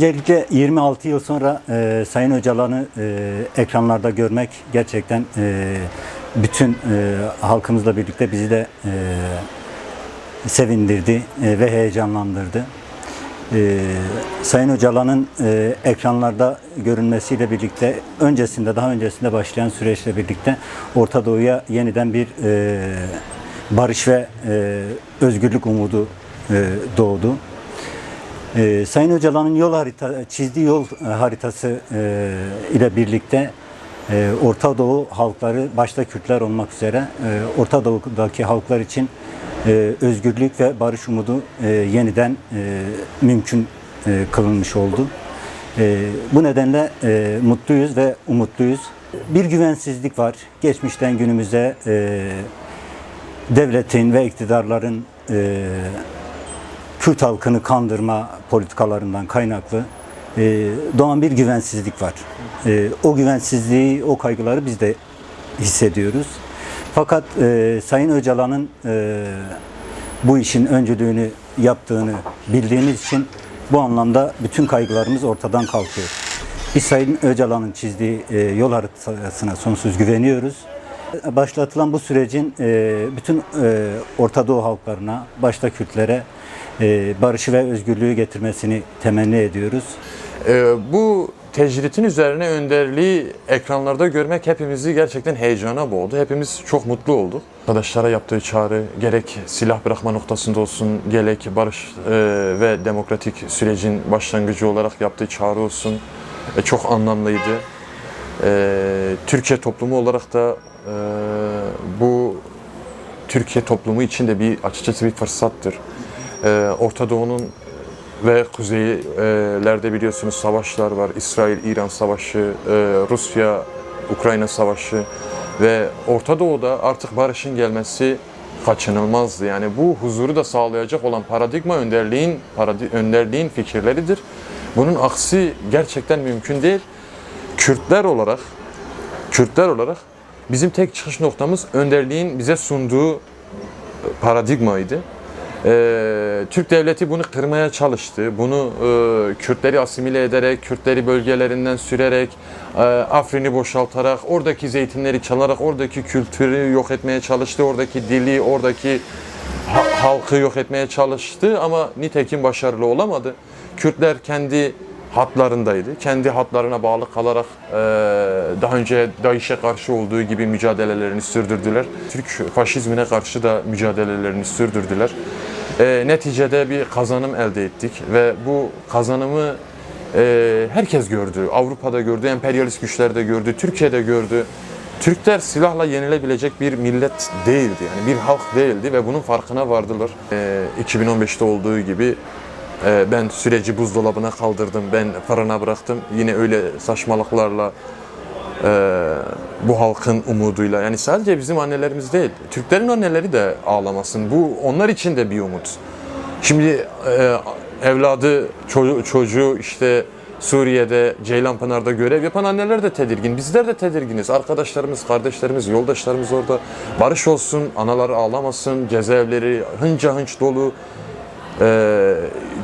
Öncelikle 26 yıl sonra e, Sayın Öcalan'ı e, ekranlarda görmek gerçekten e, bütün e, halkımızla birlikte bizi de e, sevindirdi e, ve heyecanlandırdı. E, Sayın Öcalan'ın e, ekranlarda görünmesiyle birlikte öncesinde daha öncesinde başlayan süreçle birlikte Orta Doğu'ya yeniden bir e, barış ve e, özgürlük umudu e, doğdu. Ee, Sayın Öcalan'ın yol harita, çizdiği yol e, haritası e, ile birlikte e, Orta Doğu halkları, başta Kürtler olmak üzere e, Orta Doğu'daki halklar için e, özgürlük ve barış umudu e, yeniden e, mümkün e, kılınmış oldu. E, bu nedenle e, mutluyuz ve umutluyuz. Bir güvensizlik var. Geçmişten günümüze e, devletin ve iktidarların e, Kürt halkını kandırma politikalarından kaynaklı e, doğan bir güvensizlik var. E, o güvensizliği, o kaygıları biz de hissediyoruz. Fakat e, Sayın Öcalan'ın e, bu işin öncülüğünü yaptığını bildiğimiz için bu anlamda bütün kaygılarımız ortadan kalkıyor. Biz Sayın Öcalan'ın çizdiği e, yol haritasına sonsuz güveniyoruz. Başlatılan bu sürecin e, bütün e, Orta Doğu halklarına, başta Kürtlere barışı ve özgürlüğü getirmesini temenni ediyoruz. Ee, bu tecritin üzerine önderliği ekranlarda görmek hepimizi gerçekten heyecana boğdu. Hepimiz çok mutlu olduk. Arkadaşlara yaptığı çağrı gerek silah bırakma noktasında olsun, gerek barış e, ve demokratik sürecin başlangıcı olarak yaptığı çağrı olsun e, çok anlamlıydı. E, Türkiye toplumu olarak da e, bu Türkiye toplumu için de bir açıkçası bir fırsattır. E, Orta Doğu'nun ve kuzeylerde biliyorsunuz savaşlar var. İsrail-İran savaşı, e, Rusya-Ukrayna savaşı ve Orta Doğu'da artık barışın gelmesi kaçınılmazdı. Yani bu huzuru da sağlayacak olan paradigma önderliğin paradi- önderliğin fikirleridir. Bunun aksi gerçekten mümkün değil. Kürtler olarak Kürtler olarak bizim tek çıkış noktamız önderliğin bize sunduğu paradigmaydı. Ee, Türk devleti bunu kırmaya çalıştı. Bunu e, Kürtleri asimile ederek, Kürtleri bölgelerinden sürerek, e, Afrin'i boşaltarak, oradaki zeytinleri çalarak, oradaki kültürü yok etmeye çalıştı. Oradaki dili, oradaki ha- halkı yok etmeye çalıştı ama nitekim başarılı olamadı. Kürtler kendi hatlarındaydı. Kendi hatlarına bağlı kalarak e, daha önce DAEŞ'e karşı olduğu gibi mücadelelerini sürdürdüler. Türk faşizmine karşı da mücadelelerini sürdürdüler. E, neticede bir kazanım elde ettik ve bu kazanımı e, herkes gördü. Avrupa'da gördü, emperyalist güçler de gördü, Türkiye'de gördü. Türkler silahla yenilebilecek bir millet değildi. Yani bir halk değildi ve bunun farkına vardılar. E, 2015'te olduğu gibi ee, ben süreci buzdolabına kaldırdım, ben fırına bıraktım. Yine öyle saçmalıklarla e, bu halkın umuduyla. Yani sadece bizim annelerimiz değil, Türklerin anneleri de ağlamasın. Bu onlar için de bir umut. Şimdi e, evladı, çocuğu, işte Suriye'de, Ceylanpınar'da görev yapan anneler de tedirgin. Bizler de tedirginiz. Arkadaşlarımız, kardeşlerimiz, yoldaşlarımız orada. Barış olsun, analar ağlamasın, cezaevleri hınca hınç dolu. Ee,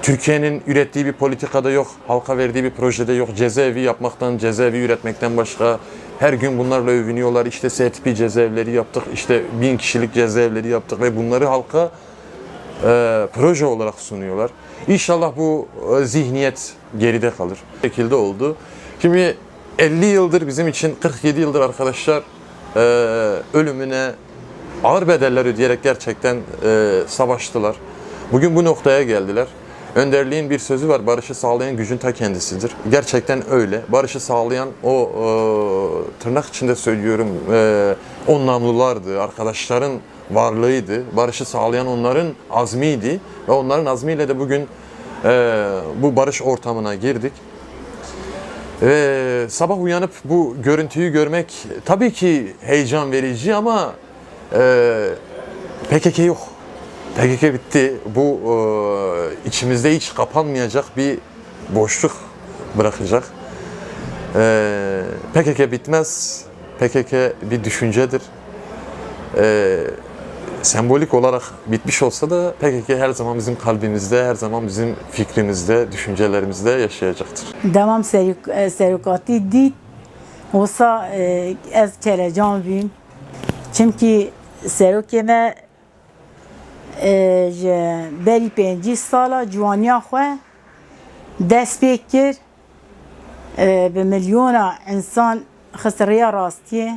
Türkiye'nin ürettiği bir politikada yok, halka verdiği bir projede yok. Cezaevi yapmaktan, cezaevi üretmekten başka her gün bunlarla övünüyorlar. İşte S tipi cezaevleri yaptık, işte bin kişilik cezaevleri yaptık ve bunları halka e, proje olarak sunuyorlar. İnşallah bu e, zihniyet geride kalır. Bu şekilde oldu. Şimdi 50 yıldır bizim için, 47 yıldır arkadaşlar e, ölümüne ağır bedeller ödeyerek gerçekten e, savaştılar. Bugün bu noktaya geldiler. Önderliğin bir sözü var, barışı sağlayan gücün ta kendisidir. Gerçekten öyle. Barışı sağlayan o e, tırnak içinde söylüyorum e, o namlulardı, arkadaşların varlığıydı. Barışı sağlayan onların azmiydi ve onların azmiyle de bugün e, bu barış ortamına girdik. Ve sabah uyanıp bu görüntüyü görmek tabii ki heyecan verici ama e, PKK yok. PKK bitti. Bu e, içimizde hiç kapanmayacak bir boşluk bırakacak. E, PKK bitmez. PKK bir düşüncedir. E, sembolik olarak bitmiş olsa da PKK her zaman bizim kalbimizde, her zaman bizim fikrimizde, düşüncelerimizde yaşayacaktır. Devam seruk- serokatî dît wisa e, ez kelecan bûm çimkî e, ji berî pêncî sala ciwaniya xwe dest pê kir e, bi milyona insan xist rêya rastiyê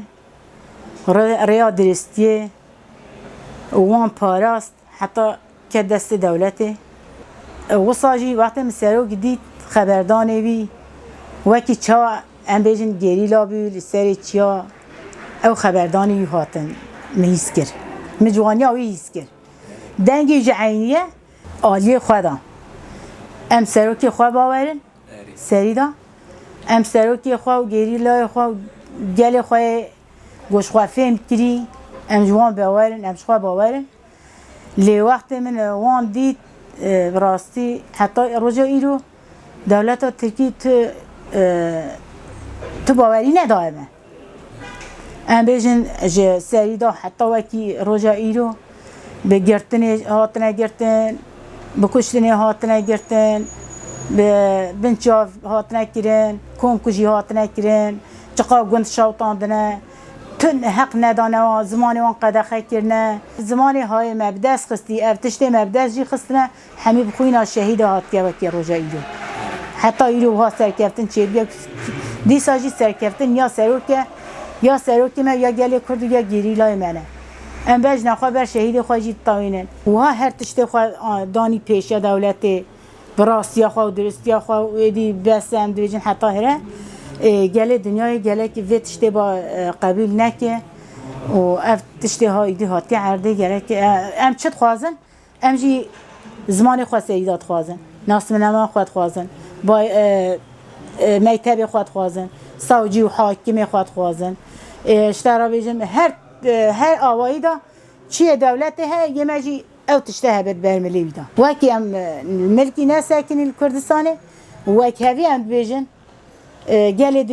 rê- rêya diristiyê wan parast heta ke destê dewletê. Wisa jî wextê min serok dît xeberdanê wî wekî çawa em bêjin gerîla bû li دنگی جعینیه آلی خدا ام سروکی خواه باورن سریدا؟ ام سروکی خواه و گیری لای خواه و گل خواه گوش خواه فهم کری. ام جوان باورن ام شخواه باورن لی وقت من وان دید براستی حتی رجا ایرو دولت ترکی تو تو باوری ندائمه. ام بیجن سریدا حتی وکی رجا ایرو به گرتن هاتنه گرتن به کشتن هاتنه گرتن به بنچاف هاتنه کرن کم کجی هاتنه کرن چقا گند شوطاندنه تن حق ندانه و زمان وان قدخه کرنه زمان های مبدس خستی افتشت مبدس جی خستنه. همی بخوینا شهید هات که روژه ایرو. حتی ایرو ها سرکفتن چه بیا دیسا جی سرکفتن یا سرور که یا سرور که من یا گلی کرد یا گیری لای منه. ام بج نخوا بر شهید خوا جید تاوینن و ها هر تشت خوا دانی پیش دولت براستی خوا و درستی خوا و ایدی بس ام دویجن حتی هره. گله دنیای گله که وی تشت با قبیل نکه. و اف تشت ها ایدی هاتی عرده گله که ام چت خوازن؟ ام جی زمان خوا سیدات خوازن. ناس منما خواد خوازن. با میتب خواد خوازن. ساوجی و حاکم خواد خوازن. اشترا بیجن هر e, em çi dixwazin em jî zimanê xwe serîda dixwazin nasminema xwe dixwazin ba e, e, mektebê xwe dixwazin savcî û hakimê xwe dixwazin e, ji te re bêjim her e, her awayî da çiye dewletê heye yê jî ew tişte hebe bermilî wî da wekî em e, milkî nesekinî li Kurdistanê wek hevî em dibêjin e, gelê